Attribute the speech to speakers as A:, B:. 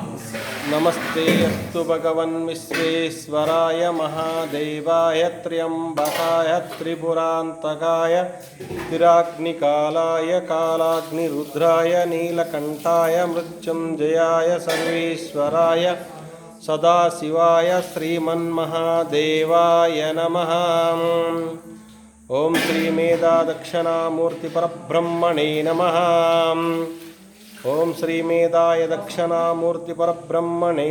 A: नमस्ते नमस्तेऽस्तु भगवन्मिश्रेश्वराय महादेवाय त्र्यम्बकाय त्रिपुरान्तकाय तिराग्निकालाय कालाग्निरुद्राय नीलकण्ठाय मृत्युञ्जयाय सर्वेश्वराय सदाशिवाय श्रीमन्महादेवाय नमः। ॐ श्रीमेधादक्षिणामूर्तिपरब्रह्मणे नमः। ॐ श्रीमेधाय दक्षिणामूर्तिपरब्रह्मणे